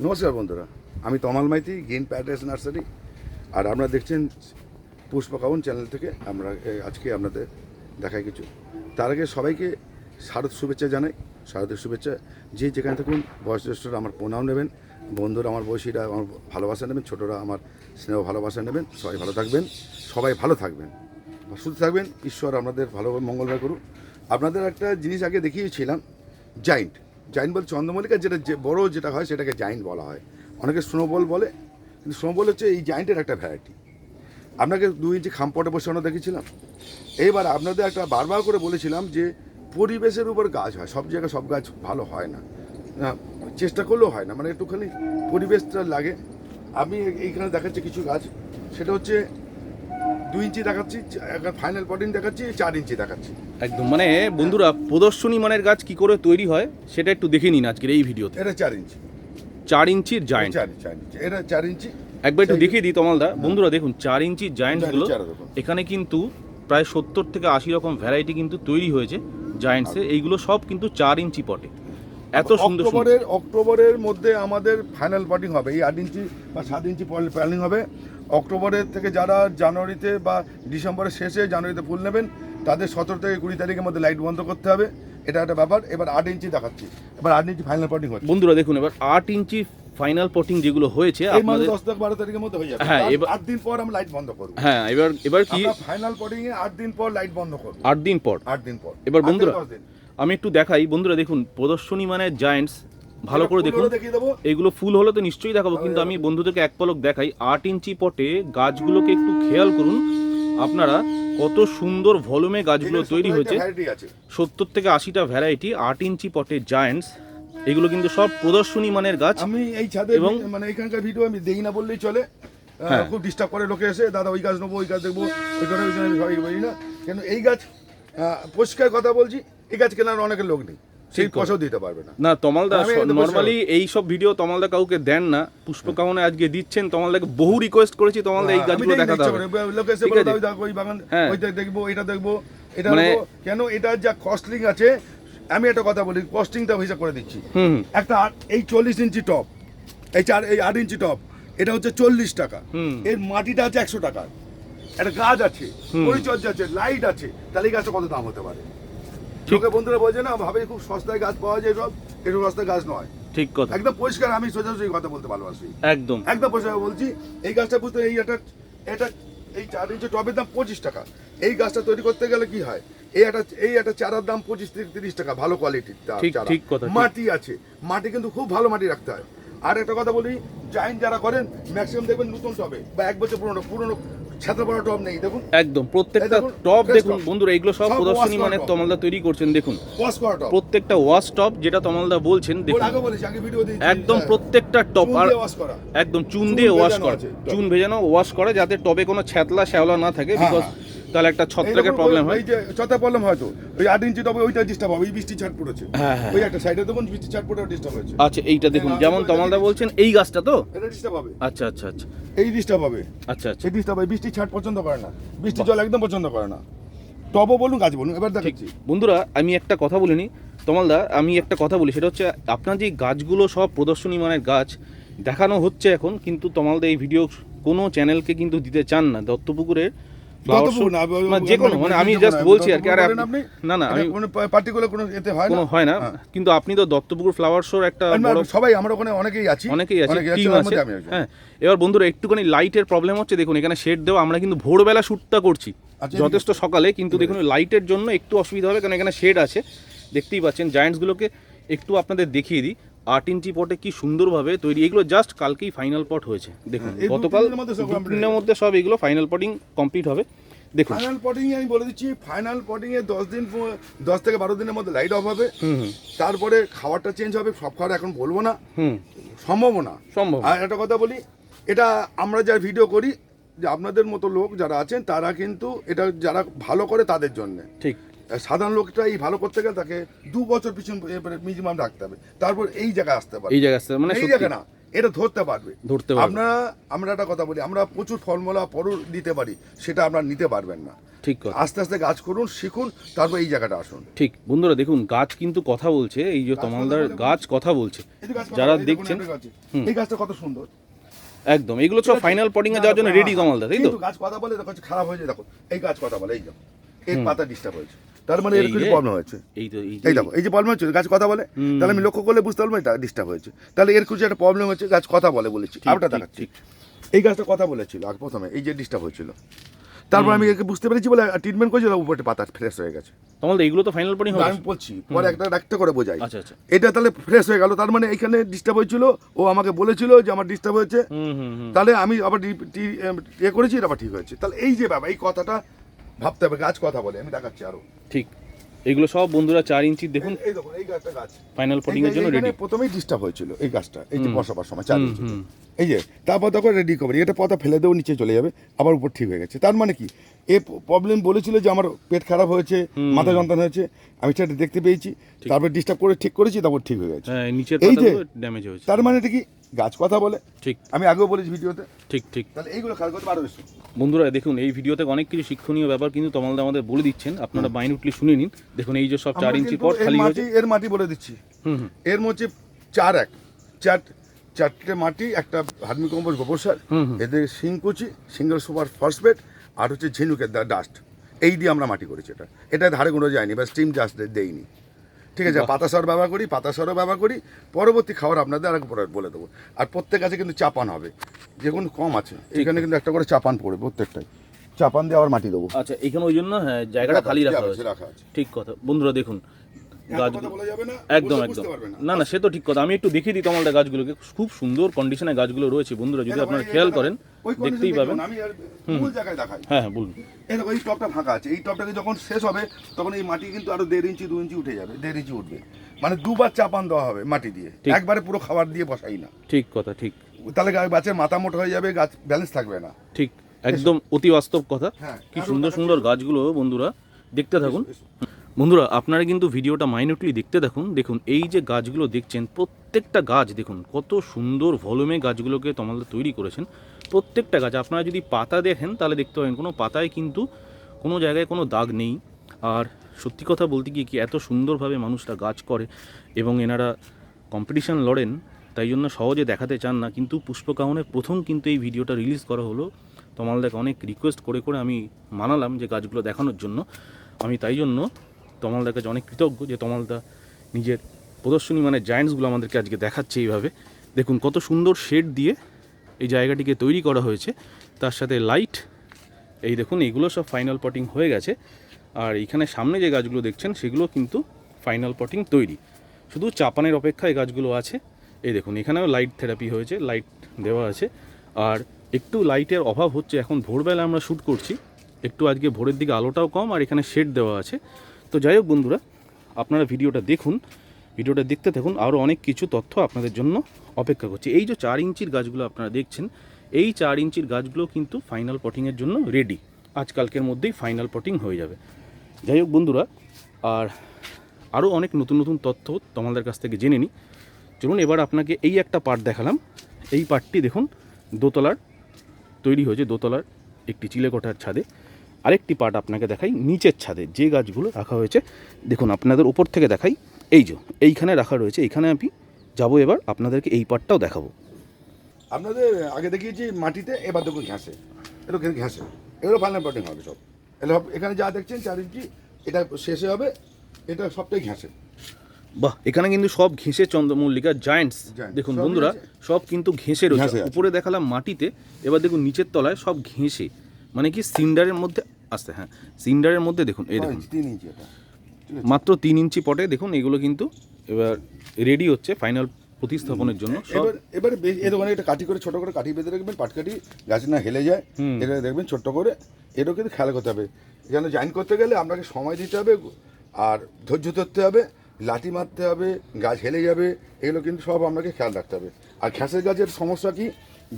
নমস্কার বন্ধুরা, আমি Tamal Maity, green paradise nursery, আর আপনারা দেখছেন পুষ্পকাবন চ্যানেল থেকে আমরা আজকে আপনাদের দেখাই কিছু। তার আগে সবাইকে শারদ শুভেচ্ছা জানাই। শারদের শুভেচ্ছা। যে যেখানে থাকুন বয়োজ্যেষ্ঠরা আমার প্রণাম নেবেন। বন্ধুরা আমার বয়সীরা আমার ভালোবাসা নেবেন। ছোটরা আমার স্নেহ ভালোবাসা নেবেন। সবাই ভালো থাকবেন। সবাই ভালো থাকবেন। সুস্থ থাকবেন। ঈশ্বর আপনাদের ভালো মঙ্গলবার করুন আপনাদের একটা জিনিস আগে দেখিয়েছিলাম, জাইন্ট। জাইন্ট বল চন্দ্রমল্লিকা যেটা যে বড় যেটা হয় সেটাকে জাইন্ট বলা হয়। অনেকে স্নোবল বলে কিন্তু স্নোবল হচ্ছে এই জাইন্টের একটা ভ্যারাইটি আপনাকে দু ইঞ্চি খামপটে বসানো দেখেছিলাম। এইবার আপনাদের একটা বারবার করে বলেছিলাম যে পরিবেশের উপর গাছ হয় সব জায়গায় সব গাছ ভালো হয় না। না, চেষ্টা করলেও হয় না মানে একটুখানি পরিবেশটা লাগে। আমি এইখানে দেখাচ্ছি কিছু গাছ সেটা হচ্ছে দুই ইঞ্চি দেখাচ্ছি ফাইনাল পটিং দেখাচ্ছি চার ইঞ্চি দেখাচ্ছি। একদম। মানে বন্ধুরা প্রদর্শনী মানের গাছ কি করে তৈরি হয় সেটা একটু দেখে নিন আজকের এই ভিডিওতে। এটা চার ইঞ্চি। চার ইঞ্চির জায়েন্ট এটা চার ইঞ্চি। একবার একটু দেখিয়ে দিই তমালদা। বন্ধুরা দেখুন চার ইঞ্চির এরকম। এখানে কিন্তু প্রায় সত্তর থেকে আশি রকম ভ্যারাইটি কিন্তু তৈরি হয়েছে জায়েন্টসে এইগুলো সব কিন্তু চার ইঞ্চি পটে এত সুন্দর সুন্দর। অক্টোবরের অক্টোবরের মধ্যে আমাদের ফাইনাল পটিং হবে। এই আট ইঞ্চি বা সাত ইঞ্চি প্ল্যানিং হবে। অক্টোবরের থেকে যারা জানুয়ারিতে বা ডিসেম্বরের শেষে জানুয়ারিতে ফুল নেবেন তাদের সতেরো থেকে কুড়ি তারিখের মধ্যে লাইট বন্ধ করতে হবে। এটা একটা ব্যাপার। এবার আট ইঞ্চি দেখাচ্ছি। এবার আট ইঞ্চি ফাইনাল পটিং হচ্ছে। বন্ধুরা দেখুন এবার আট ইঞ্চি ফাইনাল পটিং যেগুলো হয়েছে আপনাদের দশ থেকে বারো তারিখের মধ্যে হয়ে যাবে। হ্যাঁ, এবার- আট দিন পর আমরা লাইট বন্ধ করব। হ্যাঁ এবার এবার কি ফাইনাল পটিং এ আট দিন পর লাইট বন্ধ করব। আট দিন পর। আট দিন পর। এবার বন্ধুরা আমি একটু দেখাই। বন্ধুরা দেখুন প্রদর্শনী মানে জায়েন্টস ভালো করে দেখুন। এগুলো ফুল হলে তো নিশ্চয়ই দেখাবো কিন্তু আমি বন্ধুদেরকে এক পলক দেখাই। আট ইঞ্চি পটে গাছগুলোকে একটু খেয়াল করুন। আপনারা কত সুন্দর ভলুমে গাছগুলো তৈরি হয়েছে। সত্তর থেকে আশিটা ভ্যারাইটি আট ইঞ্চি পটে জায়েন্টস এগুলো কিন্তু সব প্রদর্শনী মানের গাছ। আমি এই ছাদে এবং- মানে এখানকার ভিডিও আমি দেখি না বললেই চলে। হ্যাঁ। খুব ডিস্টার্ব করে লোকে এসে দাদা ওই গাছ নেব ওই গাছ দেখব ওই গাছ আমি না কেন এই গাছ পরিষ্কার কথা বলছি এই গাছ কেনার অনেকের লোক নেই। সেই পয়সাও দিতে পারবে না। না তমালদা নর্মালি এই সব ভিডিও তমালদা কাউকে দেন না। পুষ্পকামনে আজকে দিচ্ছেন। তমালদাকে বহু রিকোয়েস্ট করেছি তমালদা এই গাছগুলো দেখাতে হবে। লোকে এসে বলে দাও ওই বাগান হ্যাঁ। ওইটা দেখব এটা দেখব। এটা মানে- কেন এটা যা কস্টলিং আছে আমি একটা কথা বলি কস্টিংটা হিসাব করে দিচ্ছি। একটা এই চল্লিশ ইঞ্চি টপ এই চার এই আট ইঞ্চি টপ এটা হচ্ছে চল্লিশ টাকা। এর মাটিটা আছে একশো টাকা একটা গাছ আছে পরিচর্যা আছে লাইট আছে তাহলে এই গাছটা কত দাম হতে পারে। লোকে বন্ধুরা বলছে না ভাবে খুব সস্তায় গাছ পাওয়া যায় সব এসব সস্তায় গাছ নয়। ঠিক কথা। একদম পরিষ্কার আমি সোজাসুজি কথা বলতে ভালোবাসি। একদম। একদম পরিষ্কার বলছি এই গাছটা বুঝতে এই একটা এটা এই চার ইঞ্চি টবের দাম পঁচিশ টাকা। এই গাছটা তৈরি করতে গেলে কি হয় এই একটা এই একটা চারার দাম পঁচিশ থেকে তিরিশ টাকা ভালো কোয়ালিটির কথা, মাটি আছে মাটি কিন্তু খুব ভালো মাটি রাখতে হয়। আর একটা কথা বলি জাইন যারা করেন ম্যাক্সিমাম দেখবেন নতুন টবে বা এক বছর পুরনো পুরনো নেই দেখুন। একদম প্রত্যেকটা টপ দেখুন। বন্ধুরা এগুলো সব প্রদর্শনী top। তমালদা তৈরি করছেন দেখুন। প্রত্যেকটা ওয়াশ টপ যেটা তমালদা বলছেন দেখুন। একদম হ্যাঁ। প্রত্যেকটা টপ আর একদম চুন দিয়ে ওয়াশ করা। চুন ভেজানো ওয়াশ করা যাতে টবে কোনো ছ্যাতলা শ্যাওলা না থাকে বিকজ হ্যাঁ। তাহলে একটা এই ছত্রাকের প্রবলেম হয়। ওই যে ছত্রাক প্রবলেম হয়তো। ওই আট ইঞ্চি টবে ওইটা ডিস্টার্ব হবে ওই বৃষ্টি ছাট পড়েছে। হ্যাঁ, হ্যাঁ। ওই একটা সাইডে দেখুন বৃষ্টি ছাট পড়ে ডিস্টার্ব হয়েছে। আচ্ছা এইটা দেখুন হ্যাঁ, যেমন তমালদা বলছেন এই গাছটা তো? এটা ডিস্টার্ব হবে। আচ্ছা আচ্ছা আচ্ছা। এই ডিস্টার্ব হবে। আচ্ছা আচ্ছা। ডিস্টার্ব হবে। বৃষ্টি ছাট পছন্দ করে না। বৃষ্টি জল একদম পছন্দ করে না। টবও বলুন গাছ বলুন এবার দেখাচ্ছি। বন্ধুরা আমি একটা কথা বলিনি। তমালদা আমি একটা কথা বলি সেটা হচ্ছে আপনার যে গাছগুলো সব প্রদর্শনী মানের গাছ দেখানো হচ্ছে এখন কিন্তু তমালদা এই ভিডিও কোনো চ্যানেলকে কিন্তু দিতে চান না। দত্তপুকুরের flower show- দত্তপুর না, ও- না, যে কোনো মানে আমি জাস্ট বলছি আর কি আর না না আমি কোনো পার্টিকুলার কোনো এতে হয় না? হয় না হ্যাঁ। কিন্তু আপনি তো দত্তপুকুর ফ্লাওয়ার শোর একটা সবাই আমরা ওখানে অনেকেই আছি। অনেকেই আছে টিম আছে। হ্যাঁ এবার বন্ধুরা একটুখানি লাইটের প্রবলেম হচ্ছে দেখুন এখানে শেড দেওয়া আমরা কিন্তু ভোরবেলা শ্যুটটা করছি আচ্ছা, যথেষ্ট সকালে কিন্তু দেখুন লাইটের জন্য একটু অসুবিধা হবে কারণ এখানে শেড আছে। দেখতেই পাচ্ছেন জায়ান্টসগুলোকে একটু আপনাদের দেখিয়ে দিই। আট ইঞ্চি পটে কি সুন্দরভাবে তৈরি। এগুলো জাস্ট কালকেই ফাইনাল পট হয়েছে। দেখুন গতকাল দিনের মধ্যে সব এগুলো ফাইনাল পটিং কমপ্লিট হবে। দেখুন। ফাইনাল পটিং আমি বলে দিচ্ছি ফাইনাল পটিং এ দশ দিন দশ থেকে বারো দিনের মধ্যে লাইট অফ হবে। তারপরে খাবারটা চেঞ্জ হবে সব খাবার এখন বলব না। সম্ভব না। সম্ভব আর একটা কথা বলি এটা আমরা যা ভিডিও করি যে আপনাদের মতো লোক যারা আছেন তারা কিন্তু এটা যারা ভালো করে তাদের জন্য। ঠিক। সাধারণ লোকটা এই ভালো করতে গেলে তাকে দু বছর পিছন মিনিমাম রাখতে হবে। তারপর এই জায়গায় আসতে পারবে। এই জায়গা আসতে- মানে এই জায়গা না এটা ধরতে পারবে। ধরতে পারবে। আপনারা আমরা একটা কথা বলি আমরা প্রচুর ফলমূলা পরু দিতে পারি সেটা আপনারা নিতে পারবেন না। ঠিক আস্তে আস্তে গাছ করুন শিখুন তারপর এই জায়গাটা আসুন। ঠিক বন্ধুরা দেখুন গাছ কিন্তু কথা বলছে এই যে তমালদার গাছ কথা বলছে। যারা দেখছেন। এই গাছটা কত সুন্দর। একদম এগুলো সব ফাইনাল পটিং এ যাওয়ার জন্য রেডি তমালদা তাই তো? গাছ কথা বলে দেখো খারাপ হয়ে যায় দেখো। এই গাছ কথা বলে এই দেখো এই পাতা ডিস্টার্ব হয়েছে। তার মানে এর কিছু প্রবলেম হয়েছে। এই তো এই এই দেখো এই যে প্রবলেম হচ্ছে গাছ কথা বলে তাহলে আমি লক্ষ্য করলে বুঝতে পারব এটা ডিস্টার্ব হয়েছে। তাহলে এর কিছু একটা প্রবলেম হচ্ছে গাছ কথা বলে বলেছি ঠিক, দেখাচ্ছি। এই গাছটা কথা বলেছিল আগে প্রথমে এই যে ডিস্টার্ব হয়েছিল। তারপর আমি একে বুঝতে পেরেছি বলে ট্রিটমেন্ট করেছি উপরে পাতা ফ্রেশ হয়ে গেছে। তমালদা এগুলো তো ফাইনাল হবে আমি বলছি পরে একটা একটা করে বোঝাই। আচ্ছা আচ্ছা। এটা তাহলে ফ্রেশ হয়ে গেল তার মানে এখানে ডিস্টার্ব হয়েছিল ও আমাকে বলেছিল যে আমার ডিস্টার্ব হয়েছে। হুম হুম হুম। তাহলে আমি আবার ইয়ে করেছি এটা আবার ঠিক হয়েছে। তাহলে এই যে বাবা এই কথাটা ভাবতে হবে গাছ কথা বলে আমি দেখাচ্ছি আরও। ঠিক। এগুলো সব বন্ধুরা চার ইঞ্চি দেখুন। এই- দেখুন এই গাছটা গাছ। ফাইনাল পটিং এর জন্য রেডি প্রথমেই ডিস্টার্ব হয়েছিল এই গাছটা এই যে বসাবার সময় চার ইঞ্চি। এই যে তারপর তখন রেডি কভারি এটা পাতা ফেলে দেবো নিচে চলে যাবে আবার উপর ঠিক হয়ে গেছে। তার মানে কি? এ প্রবলেম বলেছিল যে আমার পেট খারাপ হয়েছে মাথা যন্ত্রণা হয়েছে আমি সেটা দেখতে পেয়েছি তারপর ডিস্টার্ব করে ঠিক করেছি তারপর ঠিক হয়ে গেছে। হ্যাঁ এই যে- ড্যামেজ হয়েছে। তার মানে এটা কি গাছ কথা বলে? ঠিক। আমি আগেও বলেছি ভিডিওতে। ঠিক ঠিক। তাহলে এইগুলো খেয়াল করতে পারো বন্ধুরা দেখুন এই ভিডিওতে অনেক কিছু শিক্ষণীয় ব্যাপার কিন্তু তমালদা আমাদের বলে দিচ্ছেন। আপনারা মাইনুটলি শুনে নিন। দেখুন এই যে সব চার ইঞ্চি এর খালি মাটি এর মাটি বলে দিচ্ছি। হুম হুম। এর মধ্যে চার এক। চার চারটে মাটি একটা হার্মি কম্পোস্ট গোবর সার। এদের শিংকুচি সিঙ্গেল সুপার ফসফেট আর হচ্ছে ঝিনুকের ডাস্ট এই দিয়ে আমরা মাটি করেছি এটা। এটা ধারে কোনো যায়নি বা স্টিম ডাস্ট দেইনি। ঠিক আছে পাতা সর ব্যবহার করি পাতা সরও ব্যবহার করি পরবর্তী খাবার আপনাদের আর বলে দেবো। আর প্রত্যেক আছে কিন্তু চাপান হবে। যে কোনো কম আছে এখানে কিন্তু একটা করে চাপান পড়বে প্রত্যেকটাই। চাপান দিয়ে আবার মাটি দেবো। আচ্ছা এখানে ওই জন্য হ্যাঁ জায়গাটা খালি রাখা হয়েছে। রাখা আছে। ঠিক কথা। বন্ধুরা দেখুন এত গাছ কথা বলা যাবে না একদম একদম। না। না সে তো ঠিক কথা। আমি একটু দেখিয়ে দিই তোমাদের গাছগুলোকে। খুব সুন্দর কন্ডিশনে গাছগুলো রয়েছে বন্ধুরা যদি আপনারা খেয়াল করেন দেখতেই পাবেন। হ্যাঁ হ্যাঁ বলুন। এই দেখো এই টপটা ফাঁকা আছে। এই টপটাকে যখন শেষ হবে তখন এই মাটি কিন্তু আরও দেড় ইঞ্চি দু ইঞ্চি উঠে যাবে দেড় ইঞ্চি উঠবে। মানে দুবার চাপান দেওয়া হবে মাটি দিয়ে। একবারে পুরো খাবার দিয়ে বসাই না। ঠিক কথা ঠিক। তাহলে গাছের মাথা মোটা হয়ে যাবে গাছ ব্যালেন্স থাকবে না। ঠিক একদম অতি বাস্তব কথা। হ্যাঁ, কি সুন্দর সুন্দর গাছগুলো বন্ধুরা দেখতে থাকুন। বন্ধুরা, আপনারা কিন্তু ভিডিওটা মাইনটলি দেখতে দেখুন। দেখুন, এই যে গাছগুলো দেখছেন, প্রত্যেকটা গাছ দেখুন, কত সুন্দর ভলুমে গাছগুলোকে তোমাদের তৈরি করেছেন। প্রত্যেকটা গাছ, আপনারা যদি পাতা দেখেন, তাহলে দেখতে পাবেন, কোনো পাতায় কিন্তু কোনো জায়গায় কোনো দাগ নেই। আর সত্যি কথা বলতে গিয়ে কি, এত সুন্দরভাবে মানুষরা গাছ করে এবং এনারা কম্পিটিশন লড়েন, তাই জন্য সহজে দেখাতে চান না। কিন্তু পুষ্পকাহনের প্রথম কিন্তু এই ভিডিওটা রিলিজ করা হলো। তমালদাকে অনেক রিকোয়েস্ট করে করে আমি মানালাম যে গাছগুলো দেখানোর জন্য। আমি তাই জন্য তমালদার কাছে অনেক কৃতজ্ঞ যে তমালদা নিজের প্রদর্শনী মানে জায়েন্টসগুলো আমাদেরকে আজকে দেখাচ্ছে এইভাবে। দেখুন কত সুন্দর শেড দিয়ে এই জায়গাটিকে তৈরি করা হয়েছে। তার সাথে লাইট এই দেখুন এগুলো সব ফাইনাল পটিং হয়ে গেছে। আর এখানে সামনে যে গাছগুলো দেখছেন সেগুলো কিন্তু ফাইনাল পটিং তৈরি। শুধু চাপানের অপেক্ষায় গাছগুলো আছে। এই দেখুন, এখানেও লাইট থেরাপি হয়েছে লাইট দেওয়া আছে। আর একটু লাইটের অভাব হচ্ছে, এখন ভোরবেলা আমরা শ্যুট করছি। একটু আজকে ভোরের দিকে আলোটাও কম আর এখানে শেড দেওয়া আছে। তো যাই হোক বন্ধুরা, আপনারা ভিডিওটা দেখুন, ভিডিওটা দেখতে থাকুন আরও অনেক কিছু তথ্য আপনাদের জন্য অপেক্ষা করছে। এই যে চার ইঞ্চির গাছগুলো আপনারা দেখছেন, এই চার ইঞ্চির গাছগুলো কিন্তু ফাইনাল পটিংয়ের জন্য রেডি আজকালকের মধ্যেই ফাইনাল পটিং হয়ে যাবে। যাই হোক বন্ধুরা, আর আরও অনেক নতুন নতুন তথ্য তোমাদের কাছ থেকে জেনে নিই। চলুন, এবার আপনাকে এই একটা পার্ট দেখালাম। এই পার্টটি দেখুন, দোতলার, তৈরি হয়েছে দোতলার, একটি চিলেকোঠার ছাদে। আরেকটি পার্ট আপনাকে দেখাই নিচের ছাদে যে গাছগুলো রাখা হয়েছে। দেখুন আপনাদের উপর থেকে দেখাই এই যে এইখানে রাখা রয়েছে এইখানে আমি যাব এবার আপনাদেরকে এই পার্টটাও দেখাবো। আপনাদের আগে দেখিয়েছি মাটিতে এবার দেখুন এটা কিন্তু ঘ্যাসে এগুলো ফাইনাল পটিং হবে সব। এগুলো এখানে যা দেখছেন চার ইঞ্চি এটা শেষে হবে এটা সবটাই ঘ্যাসে বাহ এখানে কিন্তু সব ঘেঁষে চন্দ্রমল্লিকা জায়েন্টস দেখুন বন্ধুরা সব কিন্তু ঘেঁষে রয়েছে। উপরে দেখালাম মাটিতে এবার দেখুন নিচের তলায় সব ঘেঁষে। মানে কি সিন্ডারের মধ্যে আসতে হ্যাঁ। সিন্ডারের মধ্যে দেখুন এই দেখুন। তিন ইঞ্চি এটা। মাত্র তিন ইঞ্চি পটে দেখুন এগুলো কিন্তু এবার রেডি হচ্ছে ফাইনাল প্রতিস্থাপনের জন্য। এবার এবারে ওখানে একটা কাঠি করে ছোট করে কাঠি বেঁধে রাখবেন পাটকাঠি গাছ না হেলে যায়। এটা দেখবেন ছোট্ট করে এটাও কিন্তু খেয়াল করতে হবে। যেন জয়েন করতে গেলে আপনাকে সময় দিতে হবে আর ধৈর্য ধরতে হবে লাঠি মারতে হবে গাছ হেলে যাবে এগুলো কিন্তু সব আপনাকে খেয়াল রাখতে হবে। আর ঘ্যাসের গাছের সমস্যা কি?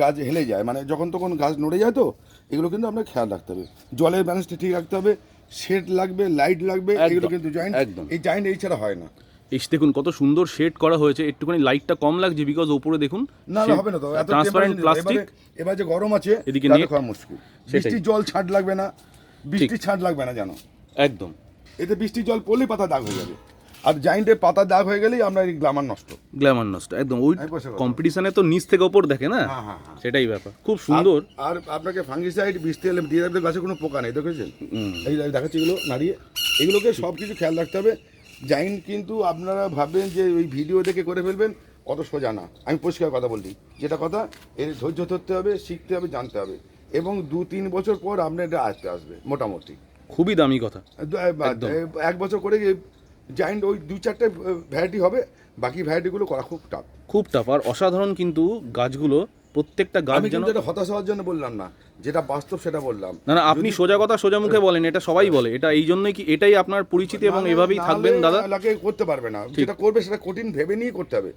গাছ হেলে যায় মানে যখন তখন গাছ নড়ে যায় তো এগুলো কিন্তু আপনাকে খেয়াল রাখতে হবে। জলের ব্যালেন্সটা ঠিক রাখতে হবে শেড লাগবে লাইট লাগবে এগুলো কিন্তু জয়েন্ট একদম। এই জয়েন্ট এই ছাড়া হয় না। এই দেখুন কত সুন্দর শেড করা হয়েছে একটুখানি লাইটটা কম লাগছে বিকজ উপরে দেখুন না না হবে না তো এত ট্রান্সপারেন্ট প্লাস্টিক এবারে যে গরম আছে এদিকে net। খাওয়া মুশকিল। বৃষ্টির জল ছাড় লাগবে না বৃষ্টি ছাড় লাগবে না জানো একদম। এতে বৃষ্টির জল পড়লেই পাতা দাগ হয়ে যাবে। আর জাইন্টে পাতা দাগ হয়ে গেলেই আমরা এই গ্লামার নষ্ট। গ্ল্যামার নষ্ট একদম। ওই কম্পিটিশনে তো নিচ থেকে ওপর দেখে না? হ্যাঁ, হ্যাঁ, হ্যাঁ। সেটাই ব্যাপার। খুব সুন্দর। আর- আপনাকে ফাঙ্গিসাইড বৃষ্টি এলে দিয়ে দেবে গাছে কোনো পোকা নেই দেখেছেন? এই দেখাচ্ছি এগুলো নাড়িয়ে। এগুলোকে সব কিছু খেয়াল রাখতে হবে। জাইন কিন্তু আপনারা ভাববেন যে ওই ভিডিও দেখে করে ফেলবেন অত সোজা না। আমি পরিষ্কার কথা বলি যেটা কথা এর ধৈর্য ধরতে হবে শিখতে হবে জানতে হবে। এবং দু তিন বছর পর আপনার এটা আসতে আসবে মোটামুটি। খুবই দামি কথা। এক বছর করে জাইন্ট ওই দু চারটে ভ্যারাইটি হবে বাকি ভ্যারাইটিগুলো করা খুব টাফ খুব টাফ আর অসাধারণ কিন্তু গাছগুলো প্রত্যেকটা গাছ যেন এটা হতাশ হওয়ার জন্য বললাম না যেটা বাস্তব সেটা বললাম। না না আপনি সোজা কথা সোজা মুখে বলেন এটা সবাই বলে এটা এই জন্যই কি এটাই আপনার পরিচিতি এবং এভাবেই থাকবেন দাদা? এলাকে করতে পারবে না। যেটা করবে সেটা কঠিন ভেবে নিয়ে করতে হবে।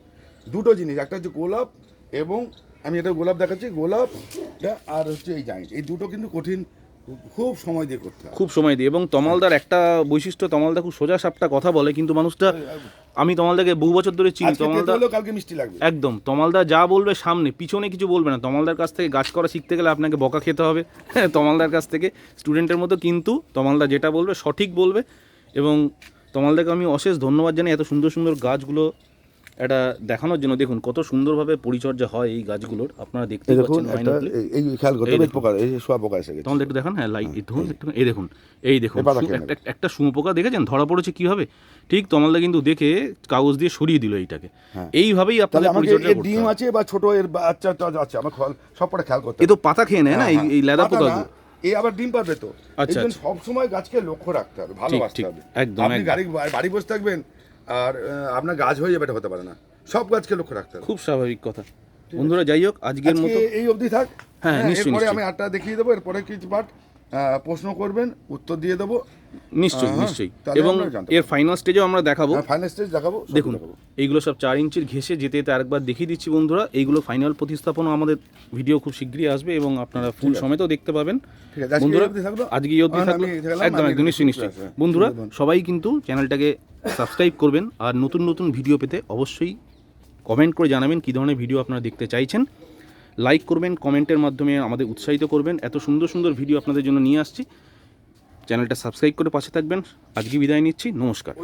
দুটো জিনিস একটা হচ্ছে গোলাপ এবং আমি এটা গোলাপ দেখাচ্ছি গোলাপ আর হচ্ছে এই জাইন্ট এই দুটো কিন্তু কঠিন খুব সময় দিয়ে করতে হবে খুব সময় দিয়ে। এবং তমালদার একটা বৈশিষ্ট্য তমালদা খুব সোজা সাপটা কথা বলে কিন্তু মানুষটা আমি তমালদাকে বহু বছর ধরে চিনি তমালদা কালকে মিষ্টি লাগবে। একদম তমালদা যা বলবে সামনে পিছনে কিছু বলবে না। তমালদার কাছ থেকে গাছ করা শিখতে গেলে আপনাকে বকা খেতে হবে। তমালদার কাছ থেকে স্টুডেন্টের মতো কিন্তু তমালদা যেটা বলবে সঠিক বলবে। এবং তমালদাকে আমি অশেষ ধন্যবাদ জানাই এত সুন্দর সুন্দর গাছগুলো এটা দেখানোর জন্য দেখুন কত সুন্দরভাবে পরিচর্যা হয় এই গাছগুলোর। আপনারা দেখতে পাচ্ছেন এই খেয়াল করতে এই পোকা এই শোয়া পোকা এসে গেছে। তখন একটু দেখান হ্যাঁ লাইট এই ধরুন একটু এই দেখুন এই দেখুন একটা শুঁয়োপোকা দেখেছেন? ধরা পড়েছে কীভাবে? ঠিক তমালদা কিন্তু দেখে কাগজ দিয়ে সরিয়ে দিল এইটাকে। এইভাবেই তাহলে আপনাদের পরিচর্যা করতে ডিম আছে বা ছোট এর বাচ্চা আছে আমার খল- সব পরে খেয়াল করতে এ তো পাতা খেয়ে নেয় না এই এই লেদা পোকাগুলো। এই আবার ডিম পারবে তো। আচ্ছা, আচ্ছা। সবসময় গাছকে লক্ষ্য রাখতে হবে ভালোবাসতে হবে। একদম, আপনি। গাড়ি বাড়ি বসে থাকবেন আর আপনার গাছ হয়ে যাবে এটা হতে পারে না। সব গাছকে লক্ষ্য রাখতে হবে। খুব স্বাভাবিক কথা। বন্ধুরা যাই হোক আজকের মতো এই অবধি থাক। হ্যাঁ, নিশ্চয়ই, এরপরে আমি আটটা দেখিয়ে দেবো এরপরে কিছু পার্ট প্রশ্ন করবেন উত্তর দিয়ে দেবো। নিশ্চয়ই হ্যাঁ, নিশ্চয়ই। এবং এর ফাইনাল স্টেজেও আমরা দেখাবো। ফাইনাল স্টেজ দেখাবো দেখুন এইগুলো সব চার ইঞ্চির ঘেসে যেতে যেতে আরেকবার দেখিয়ে দিচ্ছি বন্ধুরা। এইগুলো ফাইনাল প্রতিস্থাপনও আমাদের ভিডিও খুব শীঘ্রই আসবে এবং আপনারা ফুল সমেতও দেখতে পাবেন। বন্ধুরা? আজকে এই অবধি আর থাকল। একদম একদম নিশ্চয়ই নিশ্চয়ই। বন্ধুরা সবাই কিন্তু চ্যানেলটাকে সাবস্ক্রাইব করবেন আর নতুন নতুন ভিডিও পেতে অবশ্যই কমেন্ট করে জানাবেন কী ধরনের ভিডিও আপনারা দেখতে চাইছেন। লাইক করবেন, কমেন্টের মাধ্যমে আমাদের উৎসাহিত করবেন। এত সুন্দর সুন্দর ভিডিও আপনাদের জন্য নিয়ে আসছি। চ্যানেলটা সাবস্ক্রাইব করে পাশে থাকবেন। আজকে বিদায় নিচ্ছি। নমস্কার।